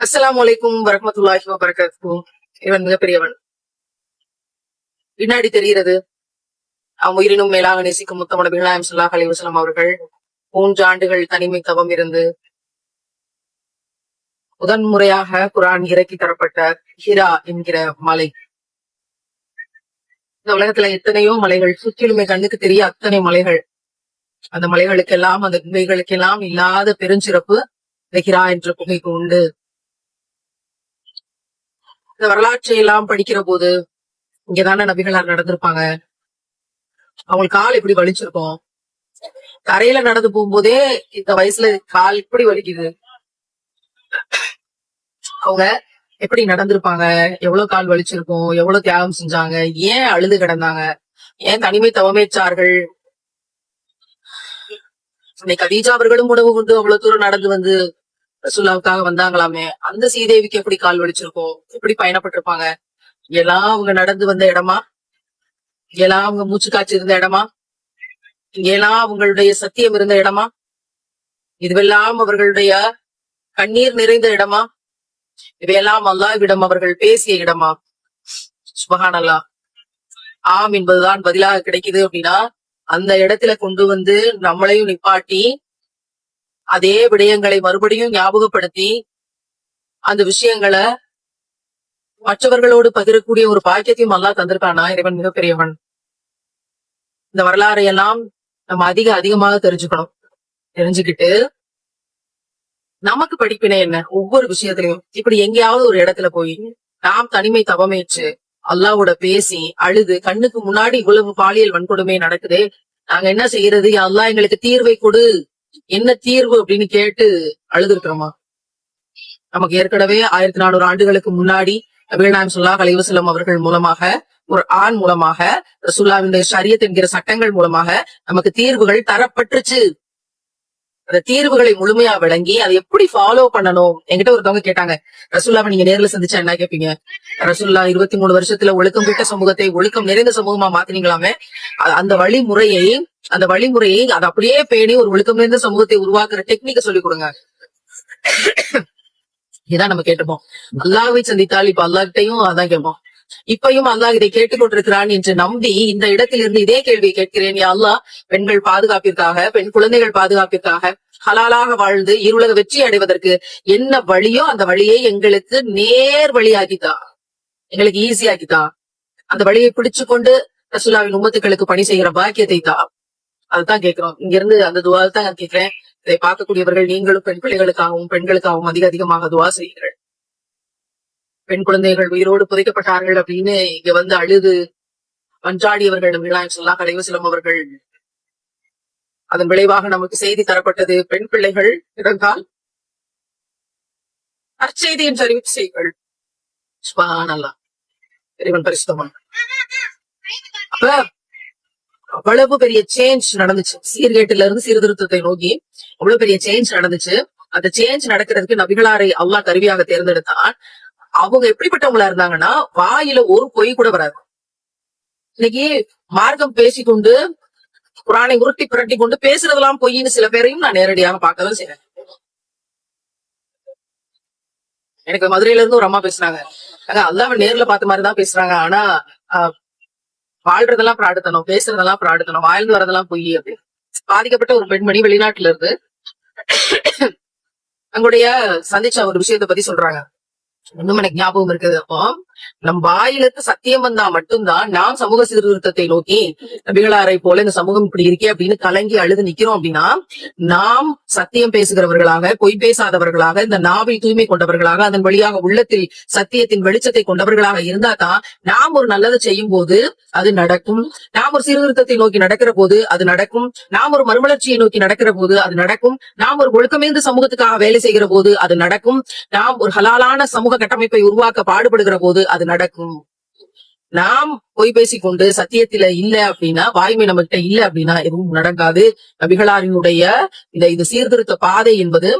அஸ்லாம் அலைக்கும் வரமத்துல்லாஹி வபரகாத்துஹு. இவன் மிகப்பெரியவன் பின்னாடி தெரிகிறது அவன் உயிரினும் மேலாக நேசிக்கும் முத்தமன பிகலாயம் சுல்லாஹ் அலி அவர்கள் மூன்று ஆண்டுகள் தனிமை தவம் இருந்து முதன் முறையாக குரான் இறக்கி தரப்பட்ட ஹிரா என்கிற மலை. இந்த உலகத்துல எத்தனையோ மலைகள் சுற்றிலுமே கண்ணுக்கு தெரிய அத்தனை மலைகள். அந்த மலைகளுக்கெல்லாம் அந்த குகைகளுக்கெல்லாம் இல்லாத பெருஞ்சிறப்பு இந்த ஹிரா என்ற குகைக்கு உண்டு. இந்த வரலாற்றை எல்லாம் படிக்கிற போது இங்கதானே நபிகளார் நடந்திருப்பாங்க. அவங்களுக்கு கால் எப்படி வலிச்சிருக்கும். தரையில நடந்து போகும்போதே இந்த வயசுல கால் இப்படி வலிக்குது. அவங்க எப்படி நடந்திருப்பாங்க? எவ்வளவு கால் வலிச்சிருக்கும்? எவ்வளவு தியாகம் செஞ்சாங்க? ஏன் அழுது கிடந்தாங்க? ஏன் தனிமை தவமேச்சார்கள் இன்னைக்கு கதீஜா அவர்களும் உணவு கொண்டு அவ்வளவு தூரம் நடந்து வந்து ரசூல்லாவுக்காக வந்தாங்களாமே அந்த சீதேவிக்கு எப்படி கால் வலிச்சிருக்கோம் எப்படி பயணப்பட்டிருப்பாங்க? எல்லாம் அவங்க நடந்து வந்த இடமா? எல்லாம் அவங்க மூச்சு காய்ச்சி இருந்த இடமா? இங்கெல்லாம் அவங்களுடைய சத்தியம் இருந்த இடமா? இதுவெல்லாம் அவர்களுடைய கண்ணீர் நிறைந்த இடமா? இவையெல்லாம் அல்லாவிடம் அவர்கள் பேசிய இடமா? சுபஹானல்லா. ஆம் என்பதுதான் பதிலாக கிடைக்குது அப்படின்னா அந்த இடத்துல கொண்டு வந்து நம்மளையும் நிப்பாட்டி அதே விடயங்களை மறுபடியும் ஞாபகப்படுத்தி அந்த விஷயங்களை மற்றவர்களோடு பகிரக்கூடிய ஒரு பாக்கியத்தையும் அல்லாஹ் தந்திருக்கானா இறைவன் மிகப்பெரியவன். இந்த வரலாறை எல்லாம் நம்ம அதிக அதிகமாக தெரிஞ்சுக்கணும். தெரிஞ்சுக்கிட்டு நமக்கு படிப்பினை என்ன? ஒவ்வொரு விஷயத்திலையும். இப்படி எங்கேயாவது ஒரு இடத்துல போய் நாம் தனிமை தவமேற்று அல்லாவோட பேசி அழுது கண்ணுக்கு முன்னாடி இவ்வளவு பாலியல் வன்கொடுமை நடக்குது நாங்க என்ன செய்யறது? அல்லா அல்லாஹ் எங்களுக்கு தீர்வை கொடு. என்ன தீர்வு அப்படின்னு கேட்டு அழுதுருக்கிறோமா? நமக்கு ஏற்கனவே ஆயிரத்தி நானூறு ஆண்டுகளுக்கு முன்னாடி நபிகள்நாயம் சுல்லா அலைவசல்லம் அவர்கள் மூலமாக ஒரு ஆண் மூலமாக சுல்லாவினுடைய சரியத் என்கிற சட்டங்கள் மூலமாக நமக்கு தீர்வுகள் தரப்பட்டுச்சு. அந்த தீர்வுகளை முழுமையா விளங்கி அதை எப்படி ஃபாலோ பண்ணணும்? என்கிட்ட ஒருத்தவங்க கேட்டாங்க ரசுல்லாவை நீங்க நேர்ல சந்திச்சா என்ன கேப்பீங்க ரசுல்லா இருபத்தி மூணு வருஷத்துல ஒழுக்கம் கிட்ட சமூகத்தை ஒழுக்கம் நிறைந்த சமூகமா மாத்தினீங்களாமே அந்த வழிமுறையை அந்த வழிமுறையை அதை அப்படியே பேணி ஒரு ஒழுக்கம் நிறைந்த சமூகத்தை உருவாக்குற டெக்னிக்க சொல்லி கொடுங்க. இதான் நம்ம கேட்டுப்போம் அல்லாவை சந்தித்தால் இப்ப அல்லாஹ்கிட்டையும் அதான் கேட்போம். இப்பயும் அல்லாஹ் இதை கேட்டுக்கொண்டிருக்கிறான் என்று நம்பி இந்த இடத்திலிருந்து இதே கேள்வியை கேட்கிறேன். யா அல்லாஹ் பெண்கள் பாதுகாப்பிற்காக பெண் குழந்தைகள் பாதுகாப்பிற்காக ஹலாலாக வாழ்ந்து இருளக வெற்றி அடைவதற்கு என்ன வழியோ அந்த வழியை எங்களுக்கு நேர் வழியாக்கித்தா. எங்களுக்கு ஈஸியாக்கித்தா அந்த வழியை பிடிச்சு கொண்டு ரசுல்லாவின் உம்மத்துக்களுக்கு பணி செய்கிற பாக்கியத்தை தான் அதுதான் கேட்கிறோம். இங்க இருந்து அந்த துவா தான் நான் கேட்கிறேன். இதை பார்க்கக்கூடியவர்கள் நீங்களும் பெண் பிள்ளைகளுக்காகவும் பெண்களுக்காகவும் அதிக அதிகமாக துவா செய்யுங்கள். பெண் குழந்தைகள் உயிரோடு புதைக்கப்பட்டார்கள் அப்படின்னு இங்க வந்து அழுது மன்றாடியவர்கள் விழா சொல்லா கடைவு சிலம் அவர்கள். அதன் விளைவாக நமக்கு செய்தி தரப்பட்டது பெண் பிள்ளைகள் இறந்தால் அச்செய்தி என்று அறிவிப்பு செய்யுங்கள். சுபானல்லா இறைவன் பரிசுத்தமான அப்ப அவ்வளவு பெரிய சேஞ்ச் நடந்துச்சு. சீர்கேட்டுல இருந்து சீர்திருத்தத்தை நோக்கி அவ்வளவு பெரிய சேஞ்ச் நடந்துச்சு. அந்த சேஞ்ச் நடக்கிறதுக்கு நபிகளாரை அல்லாஹ் கருவியாக தேர்ந்தெடுத்தான். அவங்க எப்படிப்பட்டவங்களா இருந்தாங்கன்னா வாயில ஒரு பொய் கூட வராது. இன்னைக்கு மார்க்கம் பேசிக்கொண்டு குரானை உருட்டி புரட்டி கொண்டு பேசுறதெல்லாம் பொய்ன்னு சில பேரையும் நான் நேரடியாக பார்க்கதான் செய்வேன். எனக்கு மதுரையில இருந்து ஒரு அம்மா பேசுறாங்க அங்க அல்லாம நேர்ல பார்த்த மாதிரி தான் பேசுறாங்க. ஆனா ஆஹ், வாழ்றதெல்லாம் பிராடுத்தனம் பேசுறதெல்லாம் பிராடுத்தனம் வாழ்ந்து வரதெல்லாம் பொய் அப்படின்னு. பாதிக்கப்பட்ட ஒரு பெண்மணி வெளிநாட்டுல இருந்து அங்களுடைய சந்திச்ச ஒரு விஷயத்தை பத்தி சொல்றாங்க. இன்னும் எனக்கு ஞாபகம் இருக்குது அப்போ நம் வாயிலிருந்து சத்தியம் வந்தா மட்டும்தான் நாம் சமூக சீர்திருத்தத்தை நோக்கி நபிகளாரை போல இந்த சமூகம் இப்படி இருக்கே அப்படின்னு கலங்கி அழுது நிக்கிறோம் அப்படின்னா நாம் சத்தியம் பேசுகிறவர்களாக பொய் பேசாதவர்களாக இந்த நாவை தூய்மை கொண்டவர்களாக அதன் வழியாக உள்ளத்தில் சத்தியத்தின் வெளிச்சத்தை கொண்டவர்களாக இருந்தா தான் நாம் ஒரு நல்லதை செய்யும் போது அது நடக்கும். நாம் ஒரு சீர்திருத்தத்தை நோக்கி நடக்கிற போது அது நடக்கும். நாம் ஒரு மறுமலர்ச்சியை நோக்கி நடக்கிற போது அது நடக்கும். நாம் ஒரு ஒழுக்கமேந்த சமூகத்துக்காக வேலை செய்கிற போது அது நடக்கும். நாம் ஒரு ஹலாலான சமூக கட்டமைப்பை உருவாக்க பாடுபடுகிற போது அது நடக்கும். நாம் பொய் பேசிக்கொண்டு சத்தியத்துல இல்ல அப்படின்னா வாய்மை நம்ம கிட்ட இல்ல அப்படின்னா எதுவும் நடக்காது. நபிகளாரினுடைய இந்த இது சீர்திருத்த பாதை என்பது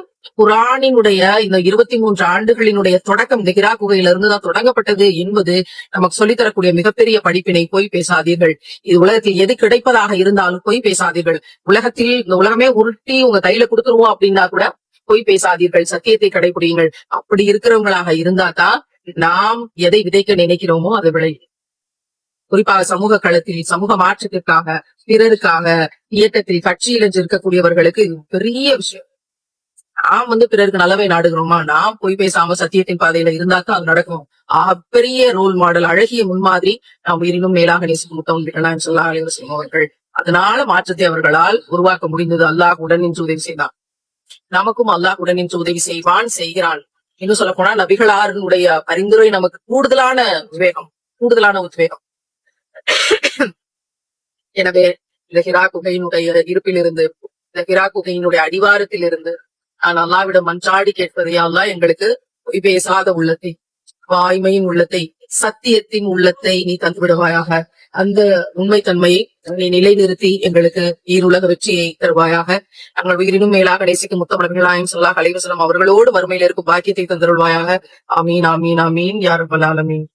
குரானினுடைய இந்த இருபத்தி மூன்று ஆண்டுகளினுடைய தொடக்கம் இந்த கிரா குகையில இருந்துதான் தொடங்கப்பட்டது என்பது நமக்கு சொல்லித்தரக்கூடிய மிகப்பெரிய படிப்பினை பொய் பேசாதீர்கள். இது உலகத்தில் எது கிடைப்பதாக இருந்தாலும் பொய் பேசாதீர்கள். உலகத்தில் இந்த உலகமே உருட்டி உங்க கையில கொடுத்துருவோம் அப்படின்னா கூட பொய் பேசாதீர்கள். சத்தியத்தை கடைபிடியுங்கள். அப்படி இருக்கிறவங்களாக இருந்தா தான் நாம் எதை விதைக்க நினைக்கிறோமோ அது விளையும் குறிப்பாக சமூக களத்தில் சமூக மாற்றத்திற்காக பிறருக்காக இயக்கத்தில் கட்சியில் இருக்கக்கூடியவர்களுக்கு இது பெரிய விஷயம். நாம் வந்து பிறருக்கு நல்லவை நாடுகிறோமா? நாம் பொய் பேசாம சத்தியத்தின் பாதையில இருந்தாக்கா அது நடக்கும். பெரிய ரோல் மாடல் அழகிய முன்மாதிரி நாம் உயிரினும் மேலாக நேசிக்கும் முத்தம் விடலாம் சொல்லா அலைவசம் அவர்கள். அதனால மாற்றத்தை அவர்களால் உருவாக்க முடிந்தது. அல்லாஹ் உடன் நின்று உதவி செய்தான். நமக்கும் அல்லாஹ் உடன் நின்று உதவி செய்வான் செய்கிறான். இன்னும் சொல்ல போனா நபிகளாருடைய பரிந்துரை நமக்கு கூடுதலான உத்வேகம் கூடுதலான உத்வேகம். எனவே இந்த ஹிரா குகையினுடைய இருப்பிலிருந்து இந்த ஹிரா குகையினுடைய அடிவாரத்தில் இருந்து நான் அல்லாவிடம் மஞ்சாடி கேட்பது யா எங்களுக்கு பொய் பேசாத உள்ளத்தை வாய்மையின் உள்ளத்தை சத்தியத்தின் உள்ளத்தை நீ தந்து விடுவாயாக அந்த உண்மைத்தன்மையை நீ நிலைநிறுத்தி எங்களுக்கு ஈருலக வெற்றியை தருவாயாக. நாங்கள் உயிரினும் மேலாக நேசிக்கும் முத்தமிழர்களாயும் சொல்லா கலைவசனம் அவர்களோடு வறுமையில் இருக்கும் பாக்கியத்தை தந்துருவாயாக அமீன் ஆமீன் ஆமீன் யாரும் பலாலமீன்